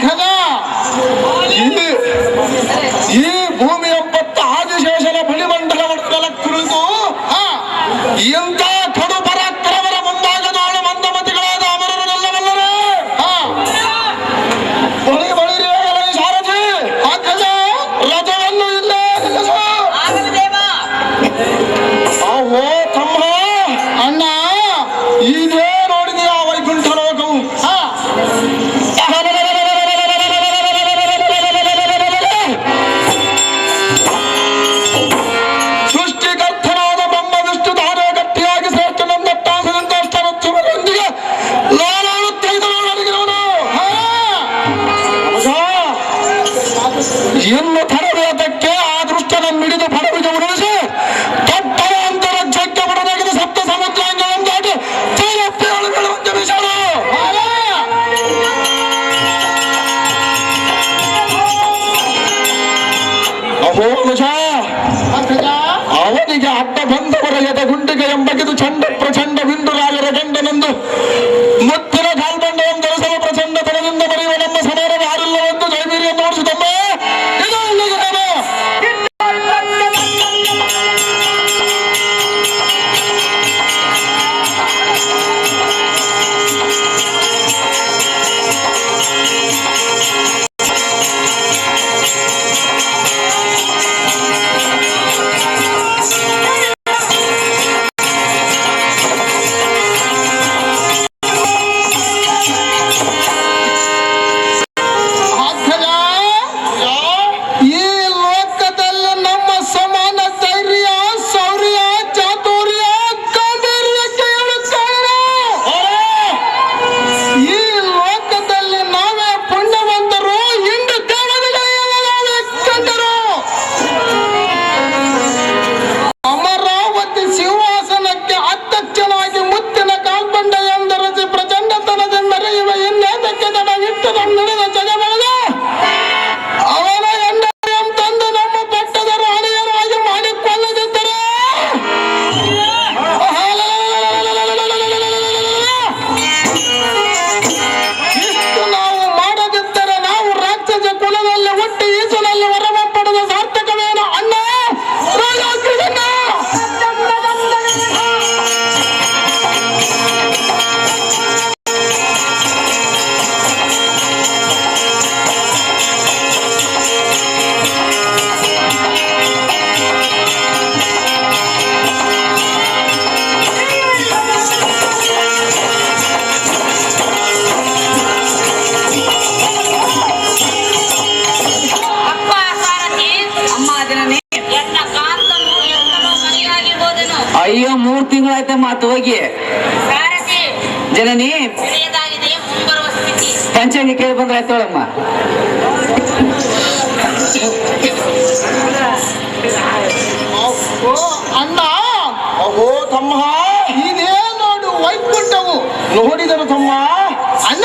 కదా ఈ ಭೂಮಿಯ ಪತ್ತ ಆದಿಶೇಷನ ಬಳಿಮಂಡಲ ಒಡಗಲ ಕುರಿತು পেগম্বরকে তো ছন্দ প্রচণ্ড ಅಯ್ಯೋ ಮೂರ್ ತಿಂಗಳಾಯ್ತ ಮಾತು ಹೋಗಿ. ಜನನಿ ಪಂಚಾಂಗಿ ಕೇಳಿ ಬಂದ್ರಾಯ್ತು ಅಮ್ಮ ಅಣ್ಣ ಓ ತಮ್ಮ ಇದೇ ನೋಡು ವೈಕುಂಠವು. ನೋಡಿದರು ತಮ್ಮ. ಅಣ್ಣ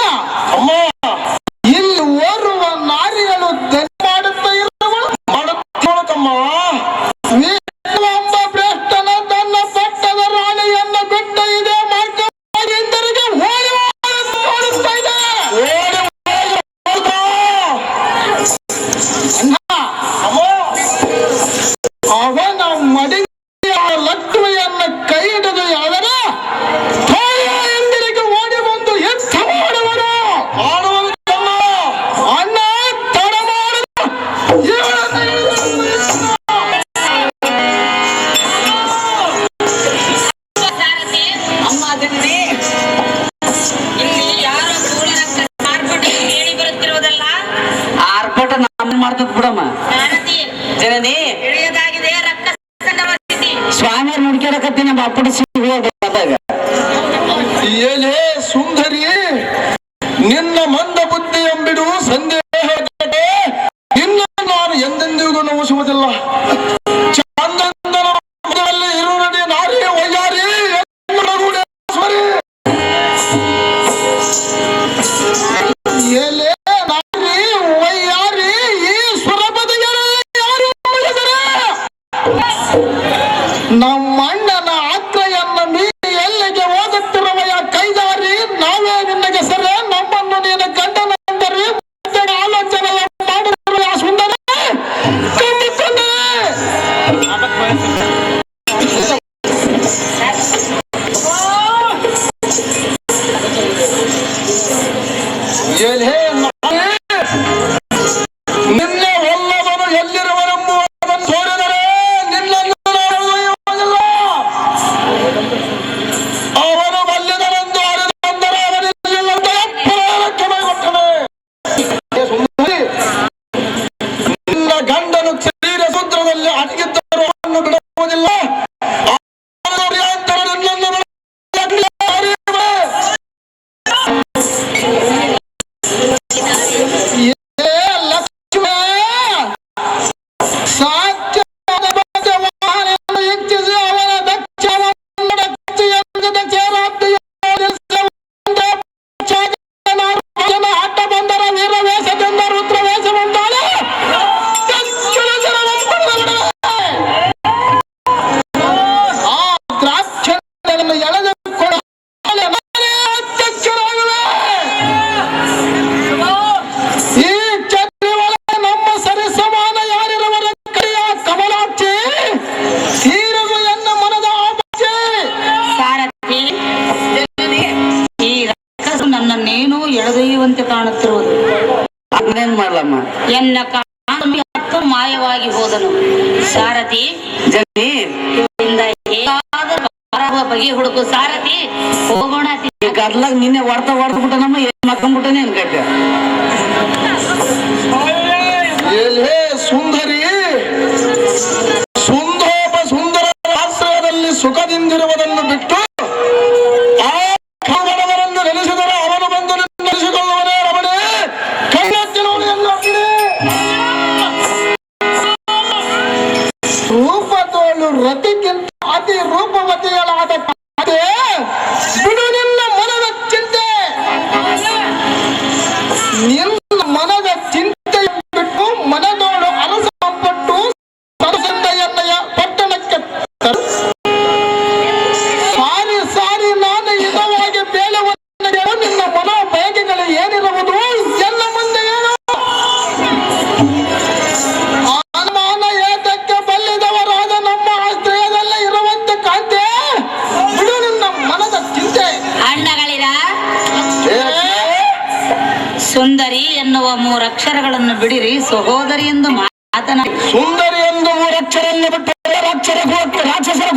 ಮಾಡ್ತದ ಬಿಡಮ್ಮ. ಜನನೇ. ಸ್ವಾಮಿಯರ್ ನೋಡ್ಕೊಳಕತ್ತೀನಿ ನಮ್ಮ ಅಪ್ಪಡ ನಮ್ಮ ಅಣ್ಣ ಮಾಯವಾಗಿ ಹೋದನು. ಸಾರಥಿ ಬಗೆ ಹುಡುಕು. ಸಾರಥಿ ಹೋಗೋಣ ಗದ್ಲಾಗ ನಿನ್ನೆ ಹೊಡ್ತ ಹೊಡೆದ್ ಬಿಟ್ಟ ನಮ್ಮ ಏನ್ ಮಕ್ಕಂಬಿಟ್ಟನೆ ಅನ್ಕಟ್ಟೆ ಸುಂದರಿ ಅತಿ ರೂಪವತಿಗಳಾದ ಸುಂದರಿ ಎನ್ನುವ ಮೂರಕ್ಷರಗಳನ್ನು ಬಿಡಿರಿ ಸಹೋದರಿ ಎಂದು ಮಾತನಾಡಿ. ಸುಂದರಿ ಎಂದು ಮೂರಕ್ಷರನ್ನು ಬಿಟ್ಟು ರಾಕ್ಷಸರ ರಾಕ್ಷಸರ